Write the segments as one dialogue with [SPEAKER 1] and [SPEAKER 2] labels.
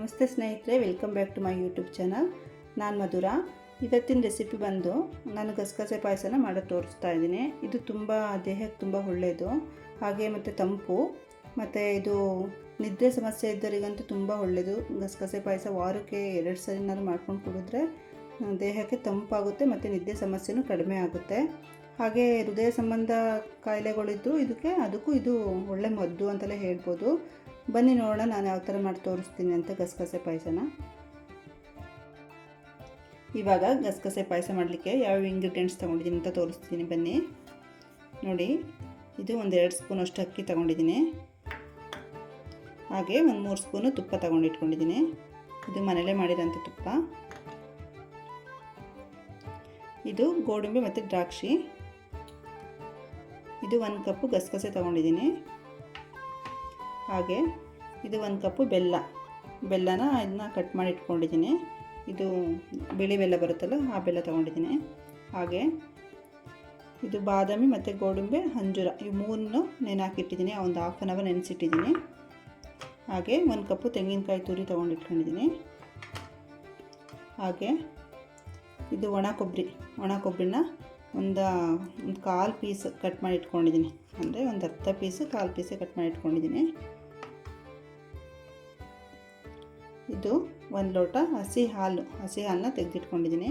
[SPEAKER 1] ನಮಸ್ತೆ ಸ್ನೇಹಿತರೆ welcome back to my YouTube channel ನಾನು ಮಧುರ. ಇವತ್ತಿನ ರೆಸಿಪಿ ಬಂದು ನಾನು ಗಸಗಸೆ ಪಾಯಸನ ಮಾಡೋದು ತೋರಿಸ್ತಾ ಇದ್ದೀನಿ. ಇದು ತುಂಬ ದೇಹಕ್ಕೆ ತುಂಬ ಒಳ್ಳೆಯದು ಹಾಗೆ ಮತ್ತು ತಂಪು, ಮತ್ತು ಇದು ನಿದ್ರೆ ಸಮಸ್ಯೆ ಇದ್ದವರಿಗಂತೂ ತುಂಬ ಒಳ್ಳೆಯದು ಗಸಗಸೆ ಪಾಯಸ ವಾರಕ್ಕೆ ಎರಡು ಸರಿನಾದ್ರು ಮಾಡ್ಕೊಂಡು ಕುಡಿದ್ರೆ ದೇಹಕ್ಕೆ ತಂಪಾಗುತ್ತೆ ಮತ್ತು ನಿದ್ದೆ ಸಮಸ್ಯೆನೂ ಕಡಿಮೆ ಆಗುತ್ತೆ. ಹಾಗೆ ಹೃದಯ ಸಂಬಂಧ ಕಾಯಿಲೆಗಳಿದ್ದರೂ ಇದಕ್ಕೆ, ಅದಕ್ಕೂ ಇದು ಒಳ್ಳೆ ಮದ್ದು ಅಂತಲೇ ಹೇಳ್ಬೋದು. ಬನ್ನಿ ನೋಡೋಣ, ನಾನು ಯಾವ ಥರ ಮಾಡಿ ತೋರಿಸ್ತೀನಿ ಅಂತ ಗಸಗಸೆ ಪಾಯಸನ. ಇವಾಗ ಗಸಗಸೆ ಪಾಯಸ ಮಾಡಲಿಕ್ಕೆ ಯಾವ ಇಂಗ್ರೀಡಿಯೆಂಟ್ಸ್ ತೊಗೊಂಡಿದ್ದೀನಿ ಅಂತ ತೋರಿಸ್ತೀನಿ ಬನ್ನಿ. ನೋಡಿ, ಇದು ಒಂದು ಎರಡು ಸ್ಪೂನ್ ಅಷ್ಟು ಅಕ್ಕಿ ತೊಗೊಂಡಿದ್ದೀನಿ. ಹಾಗೆ ಒಂದು ಮೂರು ಸ್ಪೂನು ತುಪ್ಪ ತೊಗೊಂಡಿಟ್ಕೊಂಡಿದ್ದೀನಿ. ಇದು ಮನೇಲೇ ಮಾಡಿರೋಂಥ ತುಪ್ಪ. ಇದು ಗೋಡಂಬಿ ಮತ್ತು ದ್ರಾಕ್ಷಿ. ಇದು ಒಂದು ಕಪ್ಪು ಗಸಗಸೆ ತೊಗೊಂಡಿದ್ದೀನಿ. ಹಾಗೆ ಇದು ಒಂದು ಕಪ್ಪು ಬೆಲ್ಲ. ಬೆಲ್ಲನ ಇದನ್ನ ಕಟ್ ಮಾಡಿ ಇಟ್ಕೊಂಡಿದ್ದೀನಿ. ಇದು ಬಿಳಿ ಬೆಲ್ಲ ಬರುತ್ತಲ್ಲ, ಆ ಬೆಲ್ಲ ತೊಗೊಂಡಿದ್ದೀನಿ. ಹಾಗೆ ಇದು ಬಾದಾಮಿ ಮತ್ತು ಗೋಡಂಬಿ, ಅಂಜೂರ ಇವು ಮೂರನ್ನು ನೆನೆ ಆ ಒಂದು ಹಾಫ್ ಆನ್ ಅವರ್ ನೆನೆಸಿಟ್ಟಿದ್ದೀನಿ. ಹಾಗೆ ಒಂದು ಕಪ್ಪು ತೆಂಗಿನಕಾಯಿ ತುರಿ ತೊಗೊಂಡಿಟ್ಕೊಂಡಿದ್ದೀನಿ ಹಾಗೆ ಇದು ಒಣ ಕೊಬ್ಬರಿ. ಒಣ ಕೊಬ್ಬರಿನ ಒಂದು ಒಂದು ಕಾಲು ಪೀಸ್ ಕಟ್ ಮಾಡಿ ಇಟ್ಕೊಂಡಿದ್ದೀನಿ. ಅಂದರೆ ಒಂದು ಅರ್ಧ ಪೀಸು ಕಾಲು ಪೀಸೇ ಕಟ್ ಮಾಡಿ ಇಟ್ಕೊಂಡಿದ್ದೀನಿ. ಇದು ಒಂದು ಲೋಟ ಹಸಿ ಹಾಲು, ಹಸಿ ಹಾಲನ್ನ ತೆಗೆದಿಟ್ಕೊಂಡಿದ್ದೀನಿ.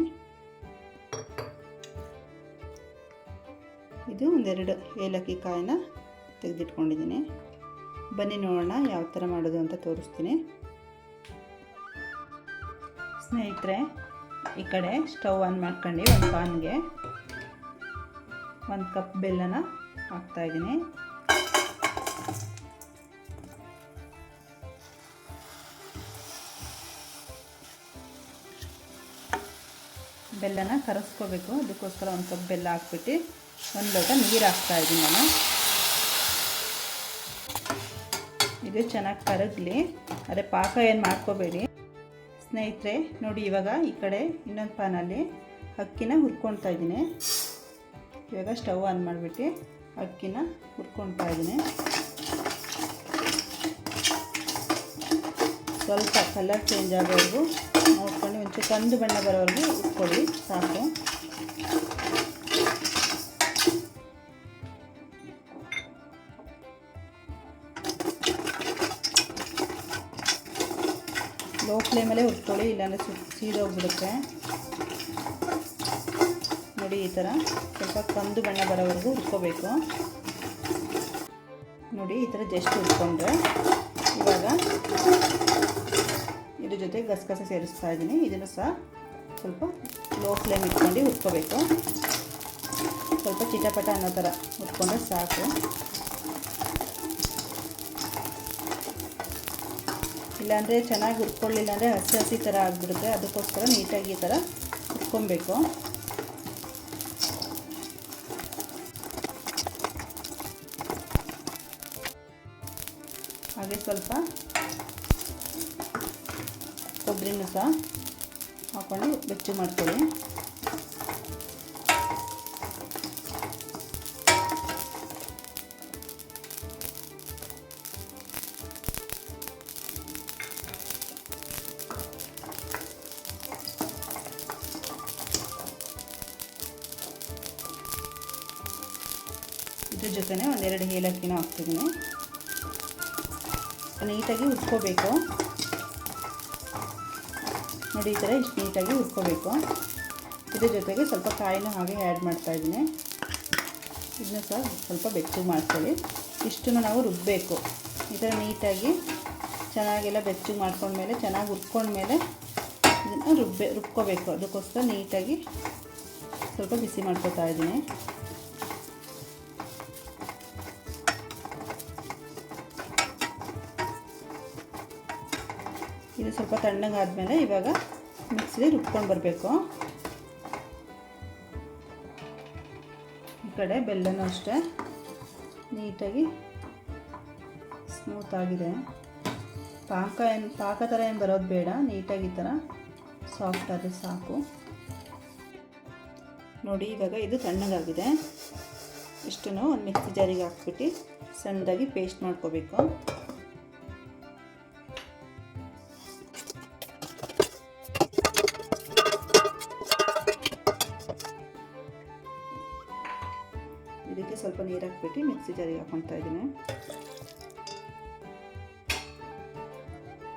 [SPEAKER 1] ಇದು ಒಂದೆರಡು ಏಲಕ್ಕಿ ಕಾಯಿನ ತೆಗೆದಿಟ್ಕೊಂಡಿದ್ದೀನಿ. ಬನ್ನಿ ನೋಡೋಣ ಯಾವ ಥರ ಮಾಡೋದು ಅಂತ ತೋರಿಸ್ತೀನಿ. ಸ್ನೇಹಿತರೆ, ಈ ಕಡೆ ಸ್ಟವ್ ಆನ್ ಮಾಡ್ಕೊಂಡು ಒಂದು ಪಾನ್ಗೆ ಒಂದು ಕಪ್ ಬೆಲ್ಲನ ಹಾಕ್ತಾಯಿದ್ದೀನಿ ಬೆಲ್ಲನ ಕರಸ್ಕೋಬೇಕು. ಅದಕ್ಕೋಸ್ಕರ ಒಂದು ಕಪ್ ಬೆಲ್ಲ ಹಾಕ್ಬಿಟ್ಟು ಒಂದು ಲೋಟ ನೀರು ಹಾಕ್ತಾಯಿದ್ದೀನಿ ನಾನು. ಇದು ಚೆನ್ನಾಗಿ ಕರಗಲಿ. ಅದೇ ಪಾಕ ಏನು ಮಾಡ್ಕೋಬೇಡಿ. ಸ್ನೇಹಿತರೆ, ನೋಡಿ ಇವಾಗ ಈ ಕಡೆ ಇನ್ನೊಂದು ಪಾನಲ್ಲಿ ಅಕ್ಕಿನ ಹುರ್ಕೊಳ್ತಾ ಇದ್ದೀನಿ. ಇವಾಗ ಸ್ಟವ್ ಆನ್ ಮಾಡಿಬಿಟ್ಟು ಅಕ್ಕಿನ ಹುರ್ಕೊಳ್ತಾ ಇದ್ದೀನಿ. ಸ್ವಲ್ಪ ಕಲರ್ ಚೇಂಜ್ ಆಗೋವರೆಗೂ ನೋಡ್ಕೊಂಡು ಒಂಚೂರು ಕಂದು ಬಣ್ಣ ಬರೋವರೆಗೂ ಉಟ್ಕೊಳ್ಳಿ ಸಾಕು. ಲೋ ಫ್ಲೇಮಲ್ಲೇ ಹುರ್ಕೊಳ್ಳಿ, ಇಲ್ಲಾಂದರೆ ಸು, ಸೀದೋಗ್ಬಿಡುತ್ತೆ. ನೋಡಿ, ಈ ಥರ ಸ್ವಲ್ಪ ಕಂದು ಬಣ್ಣ ಬರೋವರೆಗೂ ಹುರ್ಕೋಬೇಕು. ನೋಡಿ, ಈ ಥರ ಜಸ್ಟ್ ಹುರ್ಕೊಂಡ್ರೆ ಇವಾಗ ಇದ್ರ ಜೊತೆ ಗಸಗಸೆ ಸೇರಿಸ್ತಾ ಇದ್ದೀನಿ. ಇದನ್ನು ಸಹ ಸ್ವಲ್ಪ ಲೋ ಫ್ಲೇಮ್ ಇಟ್ಕೊಂಡು ಹುರ್ಕೋಬೇಕು. ಸ್ವಲ್ಪ ಚಿಟಪಟ ಅನ್ನೋ ಥರ ಹುರ್ಕೊಂಡ್ರೆ ಸಾಕು. ಇಲ್ಲಾಂದರೆ ಚೆನ್ನಾಗಿ ಹುರ್ಕೊಳ್ಳಿಲ್ಲ ಅಂದರೆ ಹಸಿ ಹಸಿ ಥರ ಆಗಿಬಿಡುತ್ತೆ. ಅದಕ್ಕೋಸ್ಕರ ನೀಟಾಗಿ ಈ ಥರ ಹುರ್ಕೊಬೇಕು. ಹಾಗೆ ಸ್ವಲ್ಪ ಕೊಬ್ಬರಿನೂ ಸಹ ಹಾಕ್ಕೊಂಡು ಬೆಚ್ಚು ಮಾಡ್ಕೊಳ್ಳಿ. ಇದ್ರ ಜೊತೆನೆ ಒಂದೆರಡು ಏಲಕ್ಕಿನೂ ಹಾಕ್ತಿದ್ದೀನಿ. ನೀಟಾಗಿ ಹುರ್ಕೋಬೇಕು ನೋಡಿ, ಈ ಥರ ಇಷ್ಟು ನೀಟಾಗಿ ಹುರ್ಕೋಬೇಕು. ಇದ್ರ ಜೊತೆಗೆ ಸ್ವಲ್ಪ ಕಾಯಿನೂ ಹಾಗೆ ಆ್ಯಡ್ ಮಾಡ್ತಾಯಿದ್ದೀನಿ ಇದನ್ನ ಸಹ ಸ್ವಲ್ಪ ಬೆಚ್ಚಗೆ ಮಾಡ್ಕೊಳ್ಳಿ. ಇಷ್ಟನ್ನು ನಾವು ರುಬ್ಬಬೇಕು ಈ ಥರ ನೀಟಾಗಿ ಚೆನ್ನಾಗೆಲ್ಲ ಬೆಚ್ಚಗೆ ಮಾಡ್ಕೊಂಡ್ಮೇಲೆ, ಚೆನ್ನಾಗಿ ಹುರ್ಕೊಂಡ್ಮೇಲೆ ಇದನ್ನು ರುಬ್ಬೆ, ರುಬ್ಕೋಬೇಕು. ಅದಕ್ಕೋಸ್ಕರ ನೀಟಾಗಿ ಸ್ವಲ್ಪ ಬಿಸಿ ಮಾಡ್ಕೊತಾ ಇದ್ದೀನಿ. ಇದು ಸ್ವಲ್ಪ ತಣ್ಣಗಾದ್ಮೇಲೆ ಇವಾಗ ಮಿಕ್ಸಿಲಿ ರುಬ್ಕೊಂಡು ಬರಬೇಕು. ಈ ಕಡೆ ಬೆಲ್ಲನೂ ಅಷ್ಟೇ. ನೀಟಾಗಿ ಸ್ಮೂತ್ ಆಗಿದೆ. ಪಾಕ ಏನು, ಪಾಕ ಥರ ಏನು ಬರೋದು ಬೇಡ. ನೀಟಾಗಿ ಈ ಥರ ಸಾಫ್ಟ್ ಆದರೆ ಸಾಕು. ನೋಡಿ, ಇವಾಗ ಇದು ತಣ್ಣಗಾಗಿದೆ. ಇಷ್ಟನ್ನು ಒಂದು ಮಿಕ್ಸಿ ಜಾರಿಗೆ ಹಾಕ್ಬಿಟ್ಟು ಸಣ್ಣದಾಗಿ ಪೇಸ್ಟ್ ಮಾಡ್ಕೋಬೇಕು. ಮಿಕ್ಸಿ ಜಾರಿಗೆ ಹಾಕ್ಕೊತಾ ಇದ್ದೀನಿ.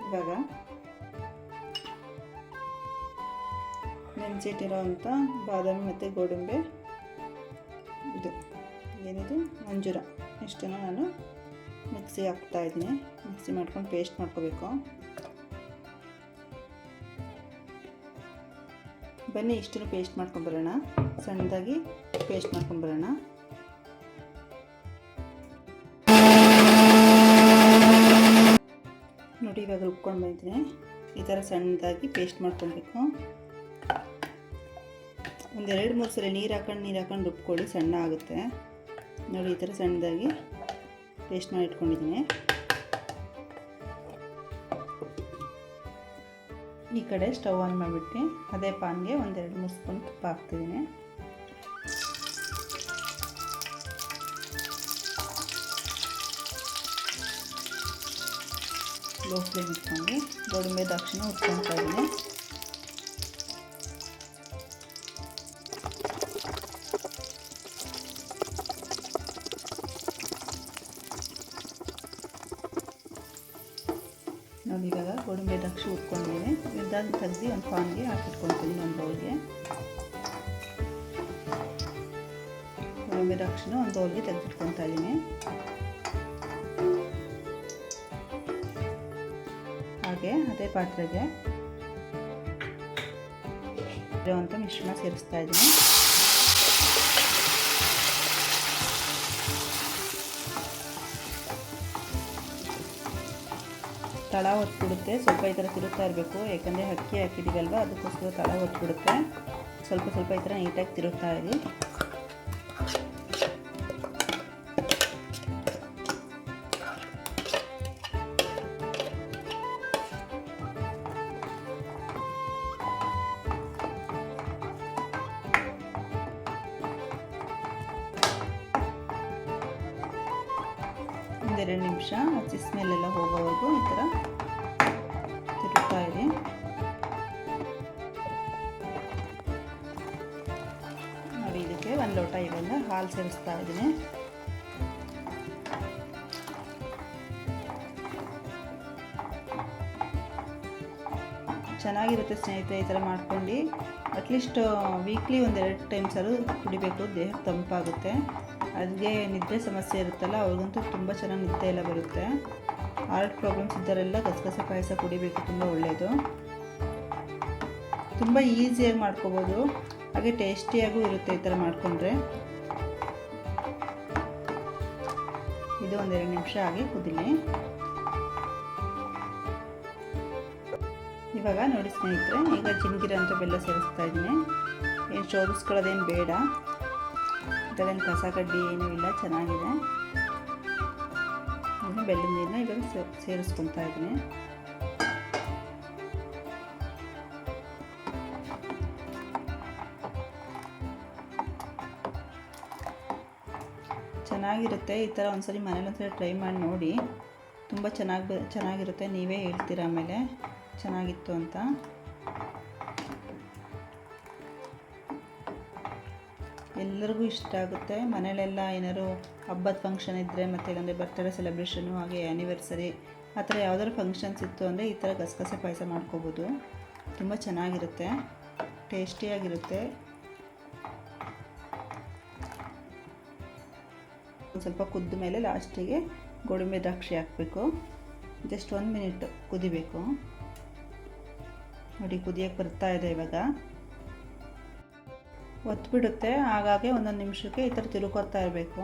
[SPEAKER 1] ಇವಾಗ ನೆನೆಸಿಟ್ಟಿರೋವಂಥ ಬಾದಾಮಿ ಮತ್ತು ಗೋಡಂಬಿ. ಇದು ಏನಿದು? ಮಂಜೂರ. ಇಷ್ಟನ್ನು ನಾನು ಮಿಕ್ಸಿ ಹಾಕ್ತಾ ಇದ್ದೀನಿ. ಮಿಕ್ಸಿ ಮಾಡ್ಕೊಂಡು ಪೇಸ್ಟ್ ಮಾಡ್ಕೋಬೇಕು. ಬನ್ನಿ, ಇಷ್ಟನ್ನು ಪೇಸ್ಟ್ ಮಾಡ್ಕೊಂಬರೋಣ. ಸಣ್ಣದಾಗಿ ಪೇಸ್ಟ್ ಮಾಡ್ಕೊಂಬರೋಣ. ನೋಡಿ ಇವಾಗ ರುಬ್ಕೊಂಡು ಬಂದಿದ್ದೀನಿ. ಈ ಥರ ಸಣ್ಣದಾಗಿ ಪೇಸ್ಟ್ ಮಾಡ್ಕೊಬೇಕು. ಒಂದೆರಡು ಮೂರು ಸಲ ನೀರು ಹಾಕೊಂಡು ನೀರು ಹಾಕೊಂಡು ರುಬ್ಕೊಳ್ಳಿ, ಸಣ್ಣ ಆಗುತ್ತೆ. ನೋಡಿ, ಈ ಥರ ಸಣ್ಣದಾಗಿ ಪೇಸ್ಟ್ ಮಾಡಿ ಇಟ್ಕೊಂಡಿದ್ದೀನಿ. ಈ ಕಡೆ ಸ್ಟವ್ ಆನ್ ಮಾಡಿಬಿಟ್ಟು ಅದೇ ಪಾನ್ಗೆ ಒಂದೆರಡು ಮೂರು ಸ್ಪೂನ್ ತುಪ್ಪ ಹಾಕ್ತಿದ್ದೀನಿ. ಲೋ ಫ್ಲೇಮ್ ಇಟ್ಕೊಂಡು ಗೋಡಂಬಿ ದಾಕ್ಷಿಣ ಉಟ್ಕೊತಾ ಇದ್ದೀನಿ ನೋಡಿ ಇವಾಗ ಗೋಡಂಬಿ ದ್ರಾಕ್ಷಿ ಉಟ್ಕೊಂಡಿದ್ದೀನಿ ಇದಾದ ತೆಗ್ದು ಒಂದು ಪಾನ್ಗೆ ಹಾಕಿಟ್ಕೊಳ್ತೀನಿ ಒಂದು ಬೌಲ್ಗೆ ಗೋಡಂಬಿ ದ್ರಾಕ್ಷಿನ ಒಂದು ಬೌಲ್ಗೆ ತೆಗೆದಿಟ್ಕೊತಾ ಇದ್ದೀನಿ ಅದೇ ಪಾತ್ರೆಗೆ ಇರುವಂಥ ಮಿಶ್ರಣ ಸೇರಿಸ್ತಾ ಇದ್ದೀನಿ. ತಳ ಹೊತ್ಬಿಡುತ್ತೆ ಸ್ವಲ್ಪ ಈ ಥರ ತಿರುಗ್ತಾ ಇರಬೇಕು. ಯಾಕಂದರೆ ಅಕ್ಕಿ ಹಾಕಿದ್ದೀವಲ್ವ, ಅದಕ್ಕೋಸ್ಕರ ತಳ ಹೊತ್ಬಿಡುತ್ತೆ ಸ್ವಲ್ಪ ಸ್ವಲ್ಪ ಈ ಥರ ನೀಟಾಗಿ ತಿರುಗ್ತಾ ಇರಿ. ಒಂದೆರಡು ನಿಮಿಷ ಹಸಿ ಸ್ಮೆಲ್ಲೆಲ್ಲ ಹೋಗೋವರೆಗೂ ಈ ಥರ ತಿರುಗ್ತಾ ಇದೆ ನೋಡಿ, ಇದಕ್ಕೆ ಒಂದು ಲೋಟ ಇವೆಲ್ಲ ಹಾಲು ಸೇರಿಸ್ತಾ ಇದ್ದೀನಿ. ಚೆನ್ನಾಗಿರುತ್ತೆ ಸ್ನೇಹಿತರೆ, ಈ ಥರ ಮಾಡ್ಕೊಂಡು. ಅಟ್ಲೀಸ್ಟ್ ವೀಕ್ಲಿ ಒಂದೆರಡು ಟೈಮ್ಸ್ ಆದರೂ ಕುಡಿಬೇಕು, ದೇಹಕ್ಕೆ ತಂಪಾಗುತ್ತೆ. ಅದಕ್ಕೆ ನಿದ್ರೆ ಸಮಸ್ಯೆ ಇರುತ್ತಲ್ಲ, ಅವ್ರಿಗಂತೂ ತುಂಬ ಚೆನ್ನಾಗಿ ನಿದ್ದೆ ಎಲ್ಲ ಬರುತ್ತೆ. ಹಾರ್ಟ್ ಪ್ರಾಬ್ಲಮ್ಸ್ ಇದ್ದರೆಲ್ಲ ಗಸಗಸೆ ಪಾಯಸ ಕುಡಿಬೇಕು, ತುಂಬ ಒಳ್ಳೆಯದು ತುಂಬ ಈಸಿಯಾಗಿ ಮಾಡ್ಕೋಬೋದು. ಹಾಗೆ ಟೇಸ್ಟಿಯಾಗೂ ಇರುತ್ತೆ ಈ ಥರ ಮಾಡಿಕೊಂಡ್ರೆ. ಇದು ಒಂದೆರಡು ನಿಮಿಷ ಆಗಿ ಕುದಿಲಿ. ಇವಾಗ ನೋಡಿ ಸ್ನೇಹಿತರೆ, ಈಗ ಜಿಂಗಿರ ಅಂತ ಬೆಲ್ಲ ಸೇರಿಸ್ತಾ ಇದ್ದೀನಿ. ಏನು ಶೋಧಿಸ್ಕೊಳ್ಳೋದೇನು ಬೇಡ. ಇದರಲ್ಲೇನು ಕಸ ಕಡ್ಡಿ ಏನೂ ಇಲ್ಲ, ಚೆನ್ನಾಗಿದೆ. ಬೆಲ್ಲದ ನೀರನ್ನ ಇವಾಗ ಸೇರಿಸ್ಕೊತಾ ಇದ್ದೀನಿ. ಚೆನ್ನಾಗಿರುತ್ತೆ. ಈ ಥರ ಒಂದ್ಸರಿ ಮನೇಲಿ ಒಂದ್ಸರಿ ಟ್ರೈ ಮಾಡಿ ನೋಡಿ. ತುಂಬ ಚೆನ್ನಾಗಿ ಚೆನ್ನಾಗಿರುತ್ತೆ. ನೀವೇ ಹೇಳ್ತೀರ ಆಮೇಲೆ. ಚೆನ್ನಾಗಿತ್ತು ಅಂತ. ಎಲ್ಲರಿಗೂ ಇಷ್ಟ ಆಗುತ್ತೆ. ಮನೇಲೆಲ್ಲ ಏನಾದ್ರು ಹಬ್ಬದ ಫಂಕ್ಷನ್ ಇದ್ದರೆ ಮತ್ತು ಇಲ್ಲಾಂದರೆ ಬರ್ತ್ಡೇ ಸೆಲೆಬ್ರೇಷನು ಹಾಗೆ ಆ್ಯನಿವರ್ಸರಿ ಆ ಥರ ಯಾವುದಾದ್ರು ಫಂಕ್ಷನ್ಸ್ ಇತ್ತು ಅಂದರೆ ಈ ಥರ ಗಸಗಸೆ ಪಾಯಸ ಮಾಡ್ಕೋಬೋದು. ತುಂಬ ಚೆನ್ನಾಗಿರುತ್ತೆ. ಟೇಸ್ಟಿಯಾಗಿರುತ್ತೆ ಒಂದು ಸ್ವಲ್ಪ ಕುದ್ದ ಮೇಲೆ ಲಾಸ್ಟಿಗೆ ಗೋಡಂಬಿ ದ್ರಾಕ್ಷಿ ಹಾಕಬೇಕು. ಜಸ್ಟ್ ಒಂದು ಮಿನಿಟ್ ಕುದಿಬೇಕು. ನೋಡಿ ಕುದಿಯೋಕ್ಕೆ ಬರ್ತಾ ಇದೆ ಇವಾಗ. ಒತ್ಬಿಡುತ್ತೆ. ಹಾಗಾಗಿ ಒಂದೊಂದು ನಿಮಿಷಕ್ಕೆ ಈ ಥರ ತಿರುಕೋತಾ ಇರಬೇಕು.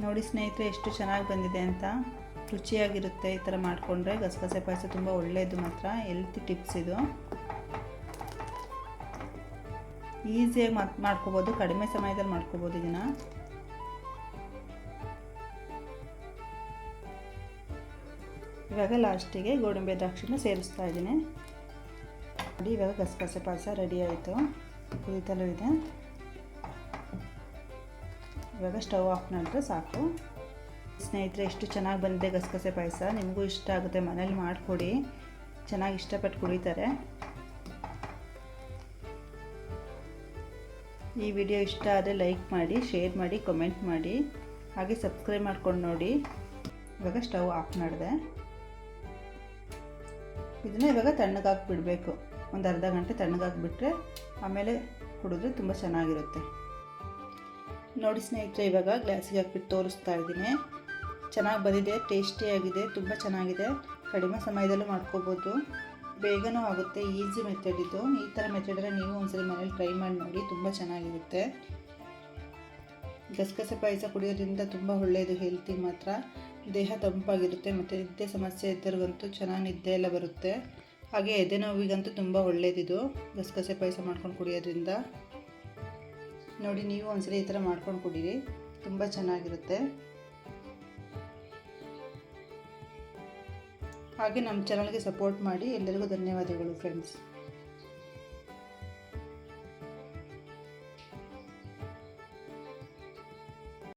[SPEAKER 1] ನೋಡಿ ಸ್ನೇಹಿತರೆ, ಎಷ್ಟು ಚೆನ್ನಾಗಿ ಬಂದಿದೆ ಅಂತ. ರುಚಿಯಾಗಿರುತ್ತೆ ಈ ಥರ ಮಾಡಿಕೊಂಡ್ರೆ. ಗಸಗಸೆ ಪಾಯಸ ತುಂಬ ಒಳ್ಳೆಯದು ಮಾತ್ರ. ಹೆಲ್ತಿ ಟಿಪ್ಸ್ ಇದು. ಈಸಿಯಾಗಿ ಮಾತ್ ಮಾಡ್ಕೋಬೋದು. ಕಡಿಮೆ ಸಮಯದಲ್ಲಿ ಮಾಡ್ಕೋಬೋದು ಇದನ್ನು. ಇವಾಗ ಲಾಸ್ಟಿಗೆ ಗೋಡಂಬಿ ದ್ರಾಕ್ಷಿನ ಸೇರಿಸ್ತಾ ಇದ್ದೀನಿ. ನೋಡಿ, ಇವಾಗ ಗಸಗಸೆ ಪಾಯಸ ರೆಡಿ ಆಯಿತು. ಕುದಿತಲೂ ಇದೆ. ಇವಾಗ ಸ್ಟವ್ ಆಫ್ ಮಾಡಿದ್ರೆ ಸಾಕು. ಸ್ನೇಹಿತರೆ, ಎಷ್ಟು ಚೆನ್ನಾಗಿ ಬಂದಿದೆ ಗಸಗಸೆ ಪಾಯಸ. ನಿಮಗೂ ಇಷ್ಟ ಆಗುತ್ತೆ, ಮನೇಲಿ ಮಾಡಿಕೊಡಿ. ಚೆನ್ನಾಗಿ ಇಷ್ಟಪಟ್ಟು ಕುಡಿತಾರೆ. ಈ ವಿಡಿಯೋ ಇಷ್ಟ ಆದರೆ ಲೈಕ್ ಮಾಡಿ, ಶೇರ್ ಮಾಡಿ ಕಮೆಂಟ್ ಮಾಡಿ. ಹಾಗೆ ಸಬ್ಸ್ಕ್ರೈಬ್ ಮಾಡ್ಕೊಂಡು ನೋಡಿ. ಇವಾಗ ಸ್ಟವ್ ಆಫ್ ಮಾಡಿದೆ. ಇದನ್ನ ಇವಾಗ ತಣ್ಣಗಾಗಿ ಬಿಡಬೇಕು. ಒಂದು ಅರ್ಧ ಗಂಟೆ ತಣ್ಣಗಾಕಿಬಿಟ್ರೆ ಆಮೇಲೆ ಕುಡಿದ್ರೆ ತುಂಬ ಚೆನ್ನಾಗಿರುತ್ತೆ. ನೋಡಿ ಸ್ನೇಹಿತರೆ, ಇವಾಗ ಗ್ಲಾಸಿಗೆ ಹಾಕ್ಬಿಟ್ಟು ತೋರಿಸ್ತಾ ಇದ್ದೀನಿ. ಚೆನ್ನಾಗಿ ಬಂದಿದೆ ಟೇಸ್ಟಿಯಾಗಿದೆ ತುಂಬ ಚೆನ್ನಾಗಿದೆ. ಕಡಿಮೆ ಸಮಯದಲ್ಲೂ ಮಾಡ್ಕೋಬೋದು. ಬೇಗನೂ ಆಗುತ್ತೆ, ಈಸಿ ಮೆಥಡ್ ಇದು. ಈ ಥರ ಮೆಥಡಲ್ಲಿ ನೀವು ಒಂದ್ಸರಿ ಮನೇಲಿ ಟ್ರೈ ಮಾಡಿ ನೋಡಿ, ತುಂಬ ಚೆನ್ನಾಗಿರುತ್ತೆ. ಗಸಗಸೆ ಪಾಯಸ ಕುಡಿಯೋದ್ರಿಂದ ತುಂಬ ಒಳ್ಳೆಯದು ಹೆಲ್ತಿಗೆ ಮಾತ್ರ. ದೇಹ ತಂಪಾಗಿರುತ್ತೆ, ಮತ್ತು ನಿದ್ದೆ ಸಮಸ್ಯೆ ಇದ್ದರಿಗಂತೂ ಚೆನ್ನಾಗಿ ನಿದ್ದೆ ಎಲ್ಲ ಬರುತ್ತೆ. ಹಾಗೆ ಎದೆ ನೋವಿಗಂತೂ ತುಂಬ ಒಳ್ಳೇದಿದು ಗಸಗಸೆ ಪಾಯಸ ಮಾಡ್ಕೊಂಡು ಕುಡಿಯೋದ್ರಿಂದ. ನೋಡಿ, ನೀವು ಒಂದ್ಸರಿ ಈ ಥರ ಮಾಡ್ಕೊಂಡು ಕುಡೀರಿ. ತುಂಬ ಚೆನ್ನಾಗಿರುತ್ತೆ. ಹಾಗೆ ನಮ್ಮ ಚಾನಲ್ಗೆ ಸಪೋರ್ಟ್ ಮಾಡಿ. ಎಲ್ಲರಿಗೂ ಧನ್ಯವಾದಗಳು ಫ್ರೆಂಡ್ಸ್